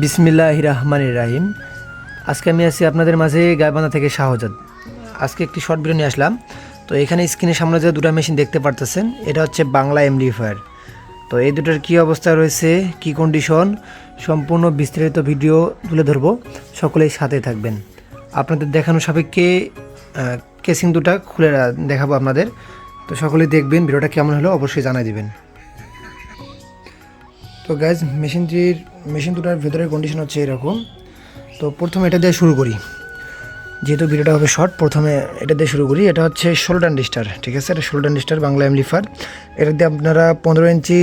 বিসমিল্লাহ রহমান রাহিম আজকে আমি আছি আপনাদের মাঝে গাইবান্ধা থেকে শাহজাদ। আজকে একটি শর্ট ভিডিও নিয়ে আসলাম। তো এখানে স্ক্রিনের সামনে যে দুটো মেশিন দেখতে পারতেছেন, এটা হচ্ছে বাংলা এমডিফায়ার তো এই দুটোর কী অবস্থা রয়েছে, কি কন্ডিশন সম্পূর্ণ বিস্তারিত ভিডিও তুলে ধরবো। সকলেই সাথে থাকবেন। আপনাদের দেখানো সাপেক্ষে কেসিং দুটা খুলে দেখাবো আপনাদের। তো সকলেই দেখবেন, ভিডিওটা কেমন হলো অবশ্যই জানাই দিবেন। তো গ্যাস মেশিনটির মেশিন দুটার ভেতরের কন্ডিশন হচ্ছে এরকম। তো প্রথমে এটা দিয়ে শুরু করি। যেহেতু ভিডিওটা হবে শর্ট প্রথমে এটা দিয়ে শুরু করি। এটা হচ্ছে ষোলো ডান্ডিস্টার ঠিক আছে? এটা ষোলো ডান্ডিস্টার বাংলা এমলিফার এটা দিয়ে আপনারা পনেরো ইঞ্চি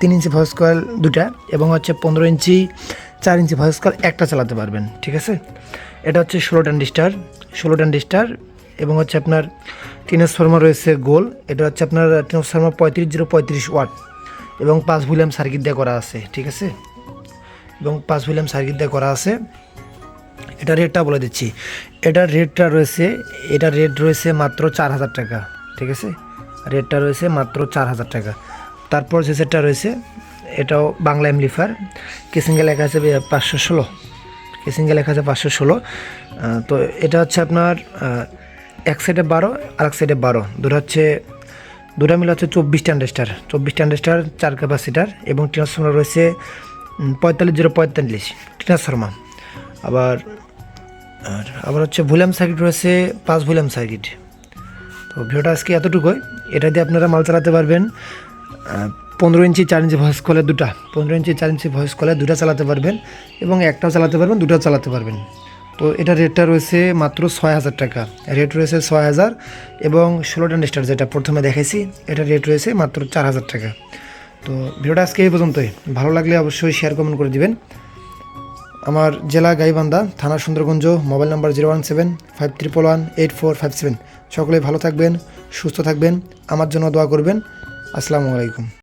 তিন ইঞ্চি ভয়েস কয়েল দুটা এবং হচ্ছে পনেরো ইঞ্চি, চার ইঞ্চি ভয়েস কয়েল একটা চালাতে পারবেন, ঠিক আছে? এটা হচ্ছে ষোলো ডান্ডিস্টার ষোলো ডান্ডিস্টার এবং হচ্ছে আপনার টিনস ট্রান্সফর্মার রয়েছে গোল এটা হচ্ছে আপনার টিনস ট্রান্সফর্মার পঁয়ত্রিশ জিরো পঁয়ত্রিশ ওয়াট এবং পাঁচ ভুলিয়াম সার্কিট দিয়ে করা আছে, ঠিক আছে? এবং পাঁচ ভুলিয়াম সার্কিট দিয়ে করা আছে। এটা রেটটা বলে দিচ্ছি। এটার রেটটা রয়েছে এটার রেট রয়েছে মাত্র চার হাজার টাকা, ঠিক আছে? রেটটা রয়েছে মাত্র চার হাজার টাকা। তারপর যে সেটটা রয়েছে, এটাও বাংলা এমলিফার কেসিঙ্গে লেখা আছে পাঁচশো ষোলো। কেসিঙ্গে লেখা আছে পাঁচশো ষোলো। তো এটা হচ্ছে আপনার এক সাইডে বারো, আর এক সাইডে বারো। দুটো হচ্ছে দুটা মিলে হচ্ছে চব্বিশ ট্যান্ডেস্টার চব্বিশ ট্যান্ডেস্টার চার ক্যাপাসিটার এবং ট্রান্সফর্মার রয়েছে পঁয়তাল্লিশ জিরো পঁয়তাল্লিশ, ট্রান্সফর্মার। আবার, আর আবার হচ্ছে ভুলিয়াম সার্কিট রয়েছে, পাঁচ ভুলিয়াম সার্কিট। তো ভিডিওটা আজকে এতটুকুই। এটা দিয়ে আপনারা মাল চালাতে পারবেন পনেরো ইঞ্চি চার ইঞ্চি ভয়েস কলে দুটা, পনেরো ইঞ্চি চার ইঞ্চি ভয়েস কলে দুটা চালাতে পারবেন এবং একটাও চালাতে পারবেন, দুটাও চালাতে পারবেন। তো এটা রেটটা রয়েছে মাত্র ছয় হাজার টাকা। রেট রয়েছে ছয় হাজার এবং ষোলো স্টার যেটা প্রথমে দেখেছি এটা রেট রয়েছে মাত্র চার হাজার টাকা। তো ভিডিওটা আজকে এই পর্যন্তই। ভালো লাগলে অবশ্যই শেয়ার কমেন্ট করে দিবেন। আমার জেলা গাইবান্ধা, থানা Sundarganj mobile number zero one seven five triple one eight four five seven সকলে ভালো থাকবেন, সুস্থ থাকবেন, আমার জন্য দোয়া করবেন। আসসালামু আলাইকুম।